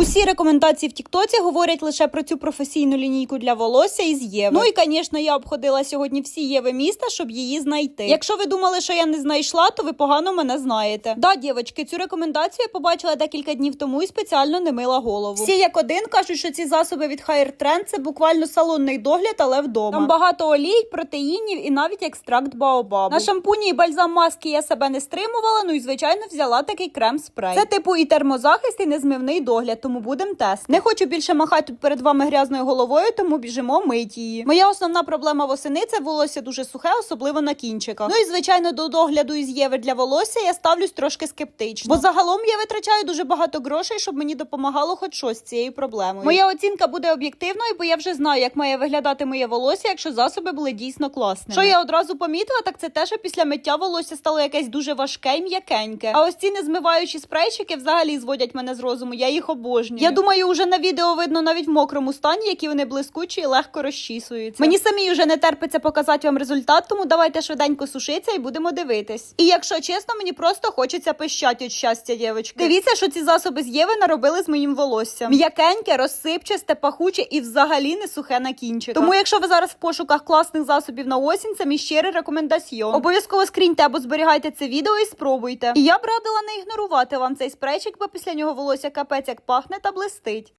Усі рекомендації в Тіктоці говорять лише про цю професійну лінійку для волосся із Єви. Ну і, звісно, я обходила сьогодні всі Єви міста, щоб її знайти. Якщо ви думали, що я не знайшла, то ви погано мене знаєте. Да, дівчатки, цю рекомендацію я побачила декілька днів тому і спеціально не мила голову. Всі як один кажуть, що ці засоби від Higher Trend – це буквально салонний догляд, але вдома. Там багато олій, протеїнів і навіть екстракт баобабу. На шампуні і бальзам маски я себе не стримувала. Ну і звичайно взяла такий крем спрей. Це типу і термозахист, і незмивний догляд, тому будемо тест. Не хочу більше махати тут перед вами грязною головою, тому біжимо мить її. Моя основна проблема восени це волосся дуже сухе, особливо на кінчиках. Ну і звичайно, до догляду із Єви для волосся я ставлюсь трошки скептично. Бо загалом я витрачаю дуже багато грошей, щоб мені допомагало хоч щось з цією проблемою. Моя оцінка буде об'єктивною, бо я вже знаю, як має виглядати моє волосся, якщо засоби були дійсно класними. Що я одразу помітила, так це те, що після миття волосся стало якесь дуже важке і м'якеньке. А ось ці незмиваючі спрейчики взагалі зводять мене з розуму. Я їх обожнюю. Я думаю, уже на відео видно навіть в мокрому стані, які вони блискучі і легко розчісуються. Мені самі вже не терпиться показати вам результат, тому давайте швиденько сушитися і будемо дивитись. І якщо чесно, мені просто хочеться пищати від щастя, дівчатки. Дивіться, що ці засоби з Єви наробили з моїм волоссям. М'якеньке, розсипчасте, пахуче і взагалі не сухе на кінчиках. Тому, якщо ви зараз в пошуках класних засобів на осінь, це мій щирий рекомендаціон. Обов'язково скріньте або зберігайте це відео і спробуйте. І я б радила не ігнорувати вам цей спрейчик, бо після нього волосся капець як пахне та блистить.